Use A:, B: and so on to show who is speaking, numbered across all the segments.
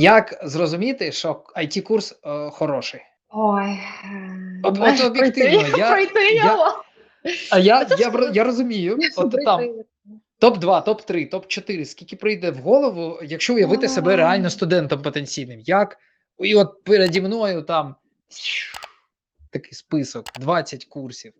A: Як зрозуміти, що it курс е, хороший?
B: Ой,
A: От- от об'єктивно,
B: пройти-
A: я-
B: пройти
A: я-
B: його.
A: А я,
B: Це
A: я, я розумію, от там топ-2, топ-3, топ-4, скільки прийде в голову, якщо уявити себе реально студентом потенційним. Як? І от переді мною там такий список, 20 курсів.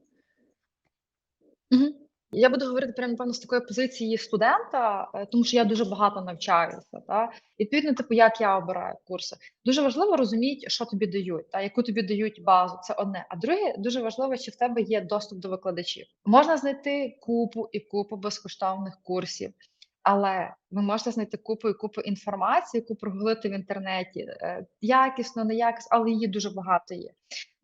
B: Мгм. Я буду говорити прямо напевно з такої позиції студента, е, тому що я дуже багато навчаюся. Та? Відповідно, типу, як я обираю курси. Дуже важливо розуміти, що тобі дають, та яку тобі дають базу. Це одне. А друге, дуже важливо, чи в тебе є доступ до викладачів. Можна знайти купу і купу безкоштовних курсів. Але ви можете знайти купу і купу інформації, яку прогулити в інтернеті, е, якісно, неякісно, але її дуже багато є.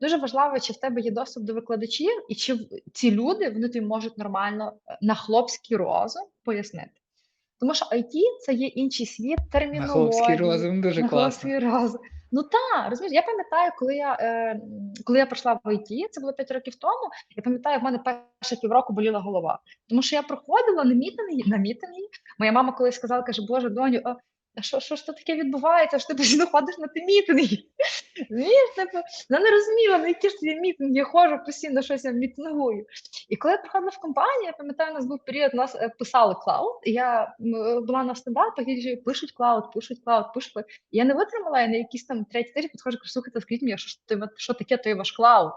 B: Дуже важливо, чи в тебе є доступ до викладачів, і чи ці люди вони тобі можуть нормально е, на хлопський розум пояснити. Тому що IT – це є інший світ,
A: На хлопський розум дуже
B: на
A: класно.
B: хлопський розум. Ну так, розумієш, я пам'ятаю, коли я, е, коли я прийшла в IT, це було 5 років тому, я пам'ятаю, в мене перше півроку боліла голова. Тому що я проходила на мітинги, на мітинги. Моя мама колись сказала, каже, Боже, доню, а що, що ж то таке відбувається? Що ти постійно ходиш на ті мітинги? Типу, вона не розуміла, на які ж ці мітинги, я ходжу постійно щось мітингую. І коли я приходила в компанію, я пам'ятаю, у нас був період, нас е, писали клауд, і я е, була на стендапах, і пишуть клауд, пишуть клауд, пишуть я не витримала, я на якийсь там третій тиждень підходжу, кажу, слухайте, скажіть мені, що, що таке той ваш клауд?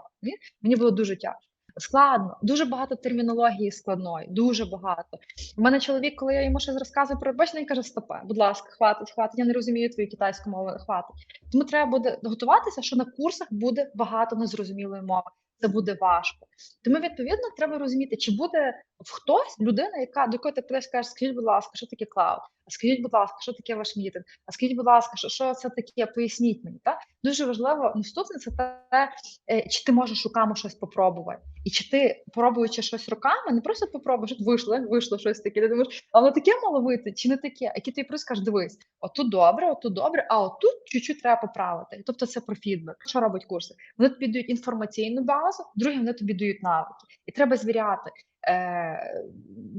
B: Мені було дуже тяжко. Складно, дуже багато термінології складної, дуже багато. У мене чоловік, коли я йому щось розказую про бачення, він каже: Стопе, будь ласка, хватить, хватить. Я не розумію твою китайську мову, хватить. Тому треба буде готуватися, що на курсах буде багато незрозумілої мови. Це буде важко. Тому відповідно треба розуміти, чи буде хтось людина, яка до якої ти прийдеш, скажеш, скажіть, будь ласка, що таке клауд? А скажіть, будь ласка, що таке ваш мітинг? А скажіть, будь ласка, що, що це таке? Поясніть мені. Так? Дуже важливо наступне це те, е, чи ти можеш руками щось попробувати. І чи ти, пробуючи щось руками, не просто попробуєш, вийшло, вийшло щось таке. Ти думаєш, а таке мало вийти, чи не таке? А ти просто скажеш, дивись, отут добре, отут добре, а отут чуть-чуть треба поправити. Тобто це про фідбек. Що робить курси? Вони тобі дають інформаційну базу, друге, вони тобі дають навики. І треба звіряти,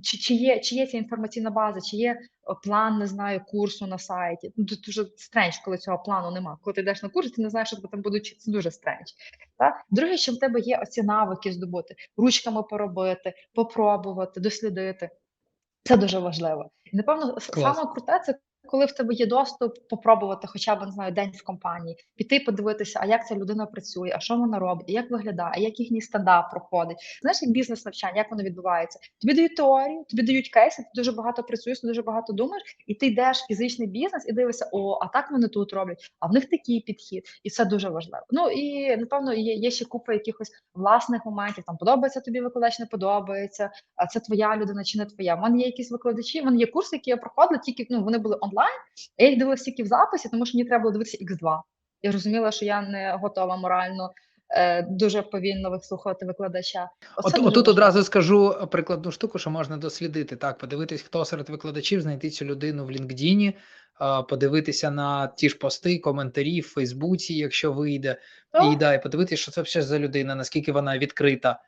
B: чи, чи, є, чи є ця інформаційна база, чи є план, не знаю, курсу на сайті. Ну, дуже стрендж, коли цього плану нема. Коли ти йдеш на курс, ти не знаєш, що тебе там будуть вчити. Це дуже стрендж. Друге, що в тебе є оці навики здобути, ручками поробити, попробувати, дослідити. Це дуже важливо. І напевно,
A: Клас.
B: саме круте це коли в тебе є доступ попробувати хоча б не знаю день в компанії, піти подивитися, а як ця людина працює, а що вона робить, і як виглядає, а як їхній стендап проходить. Знаєш, як бізнес навчання, як воно відбувається? Тобі дають теорію, тобі дають кейси, ти дуже багато працюєш, дуже багато думаєш, і ти йдеш в фізичний бізнес і дивишся, о, а так вони тут роблять, а в них такий підхід, і це дуже важливо. Ну і напевно є, є ще купа якихось власних моментів. Там подобається тобі викладач, не подобається. А це твоя людина чи не твоя. У мене є якісь викладачі, в мене є курси, які я проходила, тільки ну вони були онлайн. Я їх дивилася тільки в записі, тому що мені треба було дивитися X2. Я розуміла, що я не готова морально е, дуже повільно вислухати викладача.
A: От,
B: дуже
A: отут одразу скажу прикладну штуку, що можна дослідити. Так, подивитись, хто серед викладачів, знайти цю людину в LinkedIn, а, подивитися на ті ж пости, коментарі в Фейсбуці, якщо вийде, і да, і подивитися, що це взагалі за людина, наскільки вона відкрита,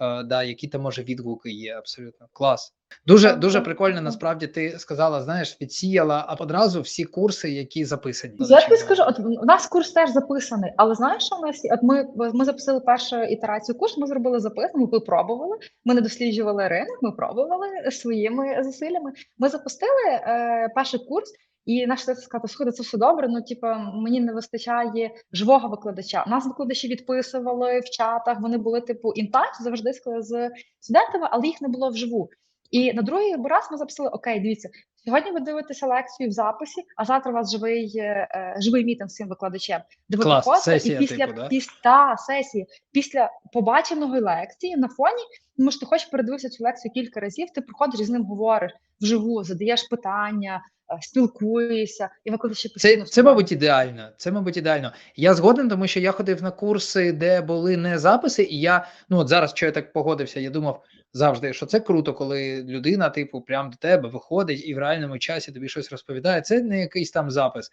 A: да, які там може відгуки є. Абсолютно клас. Дуже дуже прикольно. Насправді ти сказала, знаєш, відсіяла а одразу всі курси, які записані.
B: Я тобі скажу, от у нас курс теж записаний, але знаєш, що у нас є? От ми, ми записали першу ітерацію курсу, ми зробили запис, ми випробували, ми не досліджували ринок, ми пробували своїми зусиллями. Ми запустили е, перший курс, і наш тезис сказати, слухайте, це все добре, ну типу, мені не вистачає живого викладача. Нас викладачі відписували в чатах, вони були типу інтач завжди з студентами, але їх не було вживу. І на другий раз ми записали: Окей, дивіться, Сьогодні ви дивитеся лекцію в записі, а завтра у вас живий е, е, живий мітинг з цим викладачем, де ви
A: Клас,
B: приходите,
A: сесія
B: і після
A: типу, да?
B: піс, та, сесії, після побаченої лекції на фоні, тому що ти хочеш передивитися цю лекцію кілька разів, ти приходиш і з ним говориш вживу, задаєш питання, е, спілкуєшся, і викладачі
A: Це,
B: постійно
A: це,
B: впливають.
A: мабуть, ідеально. Це, мабуть, ідеально. Я згоден, тому що я ходив на курси, де були не записи, і я, ну от зараз, що я так погодився, я думав завжди, що це круто, коли людина, типу, прямо до тебе виходить і в реальному часі тобі щось розповідає. Це не якийсь там запис.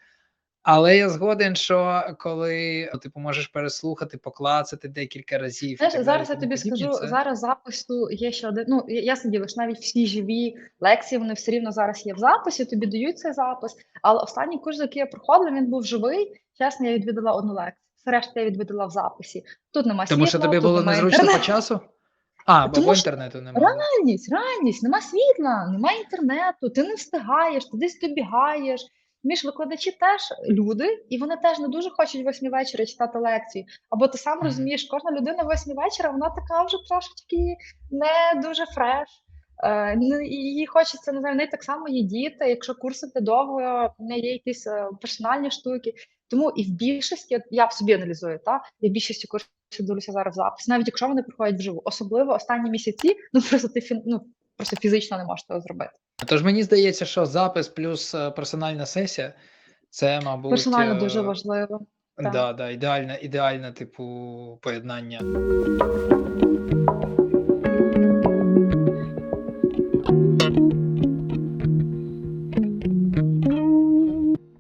A: Але я згоден, що коли ну, типу можеш переслухати, поклацати декілька разів.
B: Знаєш,
A: так
B: зараз
A: далі,
B: я тобі скажу,
A: це...
B: зараз запису є ще один. Ну, я- ясне діло, що навіть всі живі лекції, вони все рівно зараз є в записі, тобі дають цей запис. Але останній курс, який я проходила, він був живий. Чесно, я відвідала одну лекцію. Все решта я відвідала в записі. Тут немає
A: Тому що тобі було незручно по часу? А,
B: Тому
A: бо
B: що
A: інтернету немає.
B: Реальність, реальність, нема світла, немає інтернету, ти не встигаєш, ти десь добігаєш. Між викладачі теж люди, і вони теж не дуже хочуть восьмі вечора читати лекції. Або ти сам розумієш, кожна людина восьмі вечора, вона така вже трошечки не дуже фреш. Е, ну, їй хочеться, не знаю, в неї так само є діти, якщо курсити довго, в неї є якісь е, персональні штуки. Тому і в більшості, я в собі аналізую, та я в більшості курсів дивлюся зараз запис, навіть якщо вони проходять вживу, особливо останні місяці, ну просто ти ну, просто фізично не можеш того зробити.
A: Тож мені здається, що запис плюс е, персональна сесія це, мабуть,
B: Персонально дуже
A: е,
B: важливо. так.
A: Да, да, ідеальне, ідеальне, типу, поєднання.